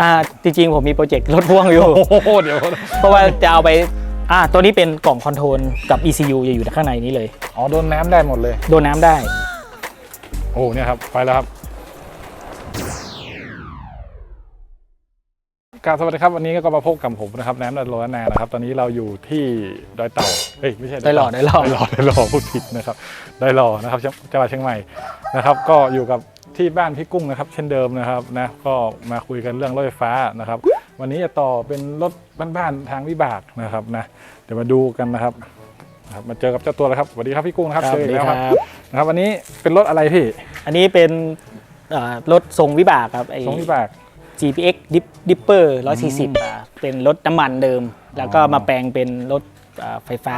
อ่าจริงๆผมมีโปรเจกต์รถพ่วงอยู่ โอ้โหเดี๋ยวเพราะว่าจะเอาไปอ่าตัวนี้เป็นกล่องคอนโทรลกับ ECU จะอยู่ข้างในนี้เลย อ๋อโดนน้ำได้หมดเลย โดนน้ำได้ โอ้เนี่ยครับไปแล้วครับกราบสวัสดีครับวันนี้ก็มาพบกับผมนะครับน้ำดันโรนานะครับ ตอนนี้เราอยู่ที่ดอยเต่าเอ้ยไม่ใช่ดอยหล่อดอยหล่อดอยหล่อดอยหล่อพูดผิดนะครับดอยหล่อนะครับจังหวัดเชียงใหม่นะครับ ก็อยู่กับ ที่บ้านพี่กุ้งนะครับ เช่นเดิมนะครับนะก็มาคุยกันเรื่องรถไฟฟ้านะครับ วันนี้จะต่อเป็นรถบ้านๆทางวิบากนะครับนะเดี๋ยวมาดูกันนะครับนะครับมาเจอกับเจ้าตัวแล้วครับสวัสดีครับพี่กุ้งนะครับครับเจออีกแล้วครับสวัสดีครับนะครับวันนี้เป็นรถอะไรพี่อันนี้เป็นอ่ารถทรงวิบากครับไอ้ ทรงวิบาก GPX Dip- Dipper 140อ่าเป็นรถน้ำมันเดิม แล้วก็มาแปลงเป็นรถ อ่าไฟฟ้า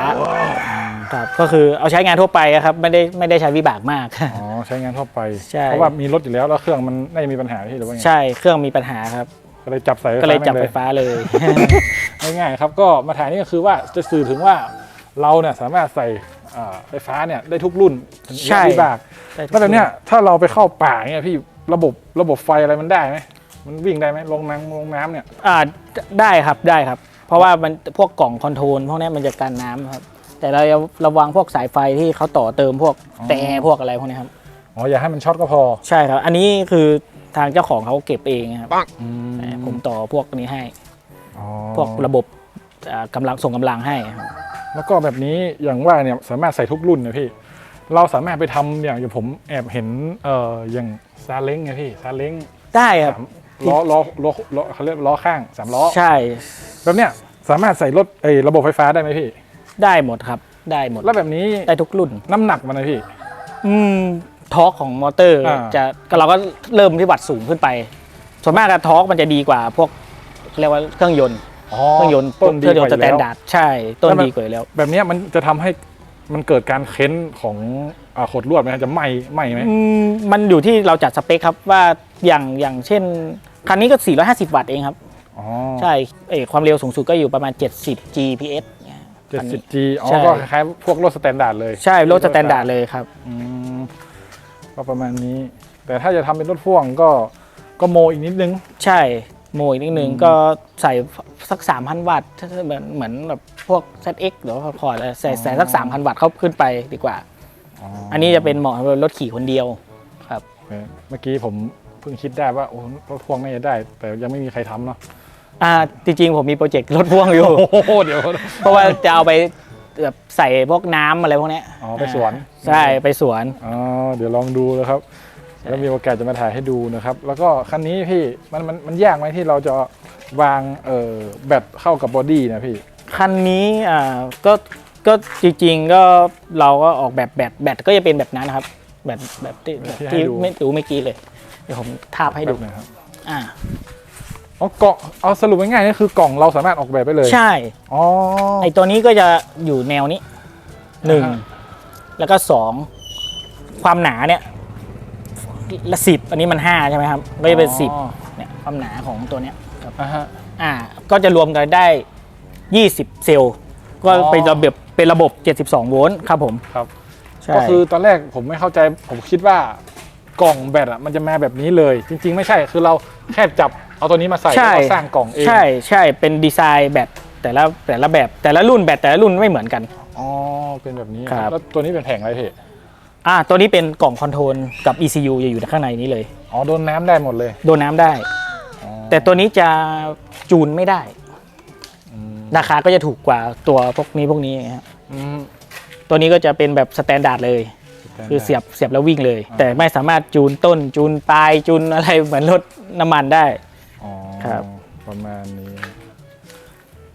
ครับก็คือเอาใช้งานทั่วไปอะครับไม่ได้ไม่ได้ใช้วิบากมาก อ๋อใช้งานทั่วไป ใช่ เพราะว่ามีรถอยู่แล้วแล้วเครื่องมันไม่มีปัญหาที่หรือว่าไงใช่เครื่องมีปัญหาครับ ก็เลยจับใส่ก็เลยจับไฟแม่งฟ้าเลย ง่ายๆครับก็มาถ่ายนี่ก็คือว่าจะสื่อถึงว่าเราเนี่ยสามารถใส่อ่าไฟฟ้าเนี่ยได้ทุกรุ่นใช่วิบากแล้วแบบเนี้ยถ้าเราไปเข้าป่าเนี่ยพี่ระบบระบบไฟอะไรมันได้ไหมมันวิ่งได้ไหมลงน้ำลงน้ำเนี่ย อ่าได้ครับได้ครับ เพราะว่ามันพวกกล่องคอนโทรลพวกเนี้ยมันจะกันน้ำครับ แต่เราจะระวังพวกสายไฟที่เขาต่อเติมพวกแต่พวกอะไรพวกเนี้ยครับอ๋ออย่าให้มันช็อตก็พอ ใช่ครับ อันนี้คือทางเจ้าของเขาเก็บเองครับอืมแต่ผมต่อพวกนี้ให้อ๋อพวกระบบอ่ากำลังส่งกำลังให้ครับแล้วก็แบบนี้อย่างว่าเนี่ยสามารถใส่ทุกรุ่นนะพี่เราสามารถไปทำอย่างอย่างผมแอบเห็นเอ่ออย่างซาเล้งไงพี่ซาเล้งได้ครับสามล้อล้อล้อล้อเขาเรียกล้อข้างสามล้อใช่ แบบเนี้ยสามารถใส่รถไอ้ระบบไฟฟ้าได้ไหมพี่ ได้หมดครับ ได้หมด แล้วแบบนี้ได้ทุกรุ่น น้ำหนักมันนะพี่ อืมทอร์กของมอเตอร์อ่า จะเราก็เริ่มที่วัตต์สูงขึ้นไป ส่วนมากอะทอร์กมันจะดีกว่าพวกเรียกว่าเครื่องยนต์อ๋อเครื่องยนต์ต้นดีเครื่องกยนว่าต์อสยู่แตแล้นวดาร์ดใช่ ต้นแล้วมัน ดีกว่าอยู่แล้ว แบบเนี้ยมันจะทำให้มันเกิดการเค้นของอ่าขดลวดไหมจะไหมไหมไหม อืมมันอยู่ที่เราจัดสเปคครับว่าอย่างอย่างเช่น คันนี้ก็ 450 วัตต์เองครับ อ๋อใช่เอยความเร็วสูงสุดก็อยู่ประมาณ 70 GPS เนี่ยเจ็ดคันสินี้บจีอ๋อ ใช่ ก็คล้ายๆพวกรถสแตนดาร์ดเลยใช่รถสแตนดาร์ดเลยครับ อืมก็ประมาณนี้ แต่ถ้าจะทำเป็นรถพ่วงก็ก็โมอีกนิดนึง ใช่โมอีกนิดนึงอืม ก็ใส่สัก 3,000 วัตต์ถ้าเหมือนเหมือนแบบพวก ZX หรือว่าคอร์ดใส่ใส่สัก 3,000 วัตต์เข้าขึ้นไปดีกว่า อันนี้จะเป็นเหมาะสำหรับรถขี่คนเดียวครับ เมื่อกี้ผมเพิ่งคิดได้ว่าโอ้รถพ่วงน่าจะได้ แต่ยังไม่มีใครทำเนาะ อ่าจริงๆผมมีโปรเจกต์รถพ่วงอยู่ โอ้โหเดี๋ยว เพราะว่าจะเอาไปแบบใส่พวกน้ำอะไรพวกเนี้ยอ๋อไปสวน ใช่ไปสวน อ๋อเดี๋ยวลองดูนะครับ แล้วมีโอกาสจะมาถ่ายให้ดูนะครับ แล้วก็คันนี้พี่มันมันมันยากไหมที่เราจะวางเอ่อแบตเข้ากับบอดี้นะพี่ คันนี้อ่าก็ก็จริงๆก็เราก็ออกแบบแบตแบตก็จะเป็นแบบนั้นนะครับ แบตแบบที่แบบที่ไม่ดูเมื่อกี้เลย เดี๋ยวผมทาบให้ดูแป๊บนึงครับ อ่า อ๋อกล่องเอาสรุปง่ายๆนี่คือกล่องเราสามารถออกแบบไปเลยใช่ อ๋อไอตัวนี้ก็จะอยู่แนวนี้หนึ่งอ่าฮะแล้วก็สองความหนาเนี่ยละสิบอันนี้มันห้าใช่ไหมครับก็จะเป็นสิบอ๋อเนี่ยความหนาของตัวเนี้ยครับอ่าฮะอ่าก็จะรวมกันได้ 20 เซลล์ก็อ๋อเป็นระบบเป็นระบบ 72 โวลต์ครับผมครับใช่ก็คือตอนแรกผมไม่เข้าใจผมคิดว่ากล่องแบตอะมันจะมาแบบนี้เลย จริง ๆ ไม่ใช่คือเราแค่จับ เอาตัวนี้มาใส่ใช่แล้วก็สร้างกล่องเอง ใช่ใช่เป็นดีไซน์แบตแต่ละแต่ละแบบแต่ละรุ่นแบตแต่ละรุ่นไม่เหมือนกัน อ๋อ เป็นแบบนี้ ครับ แล้วตัวนี้เป็นแผงอะไรพี่ อ่าตัวนี้เป็นกล่องคอนโทรลกับ ECU จะอยู่ข้างในนี้เลย อ๋อ โดนน้ำได้หมดเลยโดนน้ำได้ อ๋อแต่ตัวนี้จะจูนไม่ได้ อืมราคาก็จะถูกกว่าตัวพวกนี้พวกนี้ครับอืมตัวนี้ก็จะเป็นแบบสแตนดาร์ดเลย คือเสียบเสียบแล้ววิ่งเลย แต่ไม่สามารถจูนต้นจูนปลายจูนอะไรเหมือนรถน้ำมันได้อ๋อ ครับ ประมาณนี้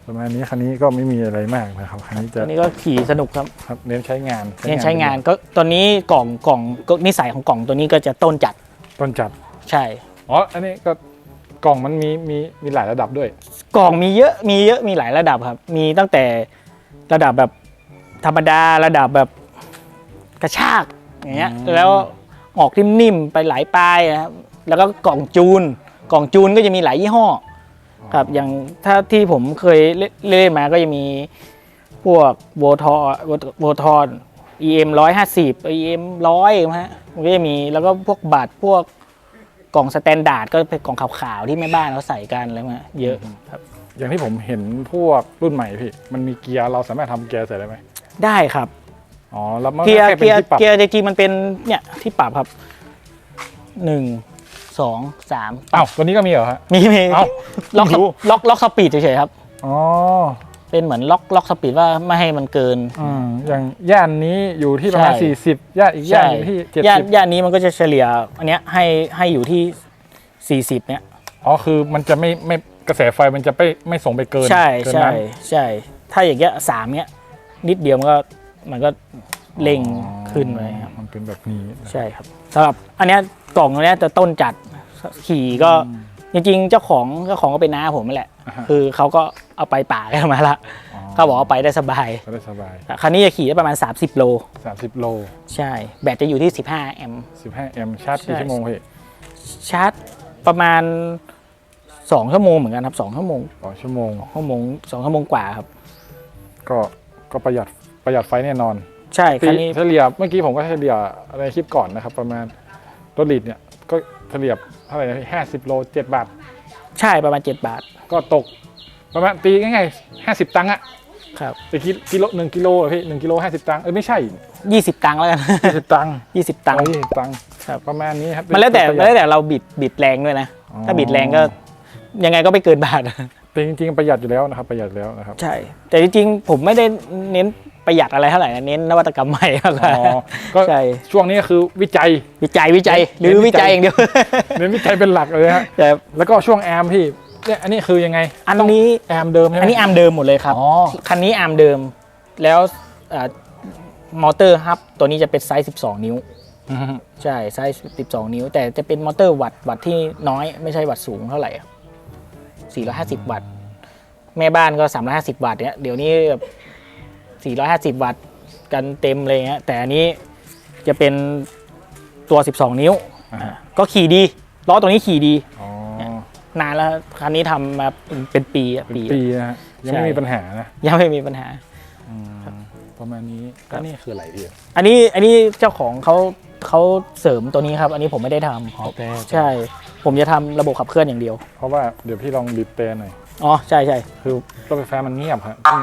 ประมาณนี้คันนี้ก็ไม่มีอะไรมากนะครับคันนี้จะตัวนี้ก็ขี่สนุกครับครับเน้นใช้งานเน้นใช้งานก็ตอนนี้กล่องกล่องก็นิสัยของกล่องตัวนี้ก็จะต้นจัดต้นจัดใช่ อ๋ออันนี้ก็กล่องมันมีมีมีหลายระดับด้วย กล่องมีเยอะมีเยอะมีหลายระดับครับ มีตั้งแต่ระดับแบบธรรมดาระดับแบบกระชากอย่างเงี้ยอืมแล้วออกนิ่มๆไปหลายปลายนะครับแล้วก็กล่องจูน กล่องจูนก็จะมีหลายยี่ห้อครับอย่างถ้าที่ผมเคยเล่นเล่นมาก็จะมีพวกโวทอโวทอน EM ร้อยห้าสิบ EM ร้อยฮะมันก็จะมีแล้วก็พวกบัตรพวกกล่องสแตนดาร์ดก็เป็นกล่องขาวๆที่แม่บ้านเขาใส่กันอะไรมาเยอะครับ อย่างที่ผมเห็นพวกรุ่นใหม่พี่ มันมีเกียร์เราสามารถทำเกียร์ใส่ได้ไหมได้ครับอ๋อแล้วมันเกียร์แค่เป็นเกียร์ที่ปรับเกียร์จริงๆมันเป็นเนี่ยที่ปรับครับหนึ่ง สองสามอ้าวตัวนี้ก็มีเหรอฮะ มีมีเอ้าล็อกไม่รู้ ล็อกล็อกสปีดเฉยๆครับ อ๋อเป็นเหมือนล็อกล็อกสปีดว่าไม่ให้มันเกิน อืมอย่างย่านนี้อยู่ที่ประมาณ ใช่สี่สิบย่านอีกย่านอยู่ที่เจ็ดย่านสิบย่านนี้มันก็จะเฉลี่ยอันเนี้ยให้ให้อยู่ที่สี่สิบเนี่ยอ๋อคือมันจะไม่ไม่กระแสไฟมันจะไม่ไม่ส่งไปเกินใช่เกินใช่นั้นใช่ ถ้าอย่างเงี้ยสามเนี้ยนิดเดียวมันก็มันก็ เร่งขึ้นไปครับมันเป็นแบบนี้ใช่ครับสำหรับอันเนี้ยกล่องอันเนี้ยจะต้นจัดขี่ก็จริงๆ เจ้าของเจ้าของก็เป็นน้าผมนั่นแหละอ่าฮะคือเขาก็เอาไปป่ากันมาละเขาบอกว่าไปได้สบายก็ได้สบายคันนี้จะขี่ได้ประมาณ 30 โล 30 โล ใช่ แบตจะอยู่ที่ 15 แอมป์15 แอมป์ชาร์จกี่ใช่ชั่วโมงพี่ชาร์จประมาณ 2 ชั่วโมงเหมือนกันครับ2ชั่วโมงต่อชั่วโมงชั่วโมง2ชั่วโมงกว่าครับ ก็ก็ประหยัดประหยัดไฟแน่นอน ใช่คันนี้ เฉลี่ยเมื่อกี้ผมก็เฉลี่ยในคลิปก่อนนะครับ ประมาณรถลีดเนี่ยก็เฉลี่ยเท่าไหร่นะห้าสิบโลเจ็ดบาท ใช่ประมาณ7บาท ก็ตกประมาณตีง่ายๆห้าสิบตังค์อะครับแต่กิกิโลหนึ่งกิโลอะพี่หนึ่งกิโลห้าสิบตังค์เออไม่ใช่20ตังค์แล้วกันยี่สิบตังค์20ตังค์ยี่สิบตังค์ครับประมาณนี้ครับมันแล้วแต่ประหมันยัดแล้วแต่เราบิดบิดแรงด้วยนะอ๋อถ้าบิดแรงก็ยังไงก็ไม่เกินบาทแต่จริงๆประหยัดอยู่แล้วนะครับประหยัดแล้วนะครับ ใช่ แต่จริงๆผมไม่ได้เน้น ประหยัดอะไรเท่าไหร่นะเน้นนวัตกรรมใหม่มากกว่าอ๋อก็ใช่ ช่วงนี้ก็คือวิจัย วิจัยวิจัยหเน้รืนอวิวิจัจัย ยอย่างเดียวเน้นวิจัยเป็นหลักเลยฮะแต่แล้วก็ช่วงแอมพี่เนี่ยอันนี้คือยังไงอันนี้แอมเดิมใช่ไหมอันนี้อาร์มเดิมหมดเลยครับ อ๋อคันนี้อาร์มเดิมแล้วเอ่อมอเตอร์ฮับตัวนี้จะเป็นไซส์ 12 นิ้ว อืมใช่ไซส์ 12 นิ้ว แต่จะเป็นมอเตอร์วัตต์วัตต์ที่น้อยไม่ใช่วัตต์สูงเท่าไหร่ครับ450 วัตต์ แม่บ้านก็ 350 วัตต์เนี่ยเดี๋ยวนี้แบบ 450 วัตต์กันเต็มเลยเงี้ยแต่อันนี้จะเป็นตัว 12 นิ้วอ่าอะก็ขี่ดีล้อตัวนี้ขี่ดีอ๋อนานแล้วคันนี้ทำมาเป็นเป็นปีอะปีปีนะฮะยังไม่ใช่มีปัญหานะ ยังไม่มีปัญหาประมาณนี้ก็นี่คืออะไรพี่อันนี้อันนี้เจ้าของเขาเขาเสริมตัวนี้ครับ อันนี้ผมไม่ได้ทำอ๋อแต่ใช่ ผมจะทำระบบขับเคลื่อนอย่างเดียว เพราะว่าเดี๋ยวพี่ลองบีบเตหน่อย อ๋อใช่ใช่คือรถไฟฟ้ามันเงียบฮะต้อง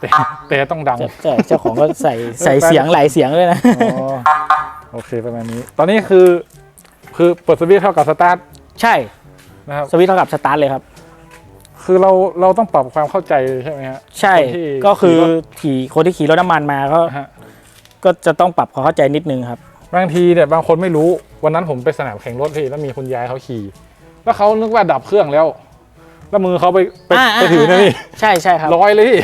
เตะเตะต้องดังใช่ใช่เจ้าของก็ใส่ใส่เสียงหลายเสียงเลยนะอ๋อโอเคประมาณนี้ ตอนนี้คือคือเปิดสวิตช์เท่ากับสตาร์ทใช่นะครับสวิตช์เท่ากับสตาร์ทเลยครับ คือเราเราต้องปรับความเข้าใจใช่ไหมฮะใช่คนที่ก็คือขี่รถขี่คนที่ขี่รถน้ำมันมาก็ฮะก็จะต้องปรับความเข้าใจนิดนึงครับบางทีเนี่ยบางคนไม่รู้วันนั้นผมไปสนามแข่งรถพี่แล้วมีคุณยายเขาขี่ แล้วเขานึกว่าดับเครื่องแล้ว แล้วมือเขาไปไปอ่าไปถือนะพี่ใช่ใช่ครับลอยเลยพี่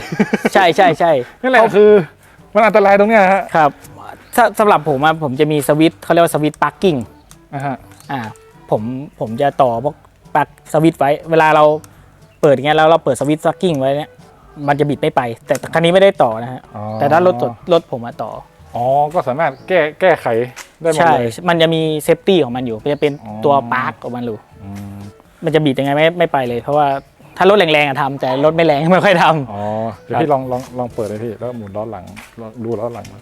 ใช่ใช่ใช่นั่นแหละคือ มันอันตรายตรงเนี้ยฮะครับถ้าสำหรับผมอะผมจะมีสวิตช์เขาเรียกว่าสวิตช์ปาร์กิ้งอ่าฮะอ่าผมผมจะต่อพวกปลั๊กสวิตช์ไว้ เวลาเราเปิดอย่างเงี้ยแล้วเราเปิดสวิตช์ซักกิ้งไว้เนี่ยมันจะบิดไม่ไป แต่คันนี้ไม่ได้ต่อนะฮะอ๋อแต่ถ้ารถรถผมมาต่ออ๋อ ก็สามารถแก้แก้ไขได้หมดใช่เลยมันจะมีเซฟตี้ของมันอยู่ จะเป็นอ๋อตัวปาร์กของมันอยู่อื มมันจะบิดยังไงไม่ไม่ไปเลย เพราะว่าถ้ารถแรงๆอะทำแต่รถไม่แรงไม่ค่อยทำ อ๋อเดี๋ยวครับพี่ลองลองลองเปิดเลยพี่แล้วหมุนล้อหลังลองดูล้อหลังมา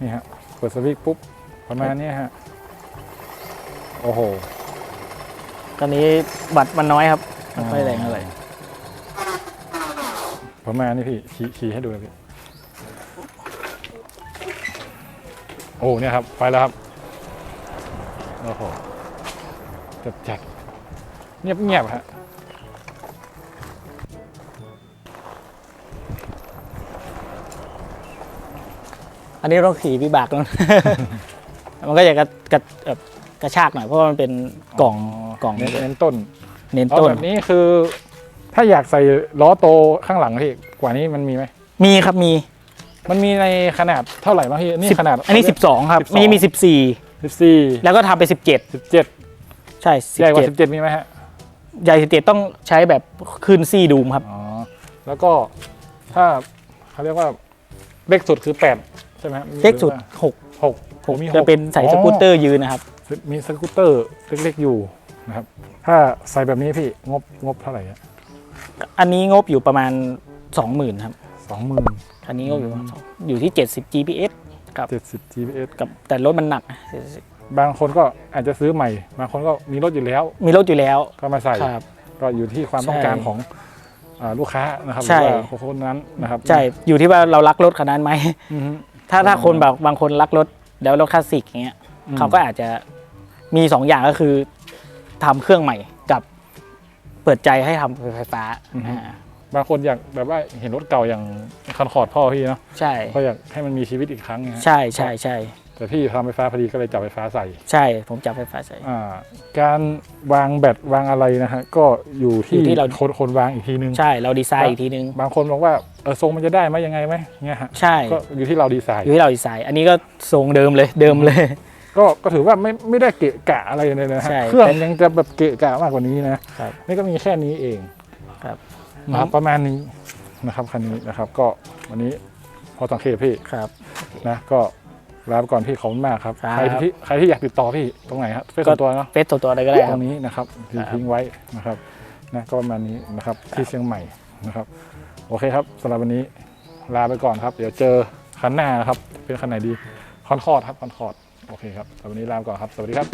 นี่ฮะเปิดสวิตช์ปุ๊บประมาณนี้ฮะโอ้โห ตอนนี้บัตรมันน้อยครับไม่ค่อยแรงเท่าไหร่ประมาณนี้พี่ขี่ขี่ให้ดูนะพี่ โอ้เนี่ยครับ ไปแล้วครับ โอ้โหจัดจัดเงียบเงียบฮะอันนี้ต้องขี่วิบากแล้วมันก็จะกระกระแบบกระชากหน่อยเพราะว่ามันเป็นกล่องกล่องเน้นเน้นต้นเน้นเอาต้นแบบนี้คือ ถ้าอยากใส่ล้อโตข้างหลังพี่กว่านี้มันมีไหมมีครับมี มันมีในขนาดเท่าไหร่บ้างพี่นี่สิบขนาด อันนี้ 12 ครับ12มีมี สิบสี่14แล้วก็ทำไป 17 สิบเจ็ดใช่ใหญ่กว่าสิบ17เจ็ดมีไหมฮะใหญ่17 ต้องใช้แบบขึ้นซี่ดูมครับ อ๋อ แล้วก็ถ้าเขาเรียกว่าเล็กสุดคือแปดใช่ไหมฮะเล็กสุด 6 หกหกมีหกจะเป็นใส่สกูตเตอร์ยืนนะครับ อ๋อมีสกูตเตอร์เล็กๆอยู่นะครับ ถ้าใส่แบบนี้พี่งบงบเท่าไหร่อันนี้งบอยู่ประมาณ 20,000ครับ สองหมื่น อันนี้งบอยู่ประมาณ2อยู่ที่ 70 GPS ครับ 70 GPS กับแต่รถมันหนัก บางคนก็อาจจะซื้อใหม่ บางคนก็มีรถอยู่แล้ว มีรถอยู่แล้ว ก็มาใส่ครับ ก็อยู่ที่ความต้องการใช่ของอ่าลูกค้านะครับหใช่รือว่าคนนั้นนะครับใช่อยู่ที่ว่าเรารักรถคันนั้นไหมอือฮึถ้าถ้าคนแบบบางคนรักรถแล้วรถคลาสสิกอย่างเงี้ยอืมเขาก็อาจจะมีสองอย่างก็คือทำเครื่องใหม่กับเปิดใจให้ทำไฟฟ้าอ่า บางคนอยากแบบว่าเห็นรถเก่าอย่างคันคอร์ดพ่อพี่เนาะใช่ก็อยากให้มันมีชีวิตอีกครั้งไงฮะใช่ใช่ใช่แต่พี่ทำไฟฟ้าพอดีก็เลยจับไฟฟ้าใส่ใช่ผมจับไฟฟ้าใส่ อ่าการวางแบตวางอะไรนะฮะก็อยู่ที่อยู่ที่เรา คนคนวางอีกทีนึง ใช่เราดีไซน์อีกทีนึง บางคนบอกว่าเออทรงมันจะได้ไหมยังไงไหมเงี้ยฮะใช่ก็อยู่ที่เราดีไซน์อยู่ที่เราดีไซน์ อันนี้ก็ทรงเดิมเลยเดิมเลย ก็ก็ถือว่าไม่ไม่ได้เกะกะอะไรเลยนะฮะใช่เครื่องยังจะแบบเกะกะมากกว่านี้นะครับ นี่ก็มีแค่นี้เองครับ นะครับประมาณนี้นะครับคันนี้นะครับก็วันนี้พอสังเกตพี่ครับ นะก็ลาไปก่อนพี่ขอบคุณมากครับครับ ใครที่ใครที่อยากติดต่อพี่ตรงไหนครับเฟซก็ส่วนตัวเนาะเฟซตัวตัวอะไรก็ได้คตรัรบ งนี้นะครับที่ครับทิ้งไว้นะครับนะก็ประมาณนี้นะครับที่เชียงใหม่นะครับ โอเคครับสำหรับวันนี้ลาไปก่อนครับ เดี๋ยวเจอคันหน้านะครับเป็นคันไหนดีคอนคอร์ดครับคอนคอร์ดโอเคครับสำหรับวันนี้ลาไปก่อนครับสวัสดีครับ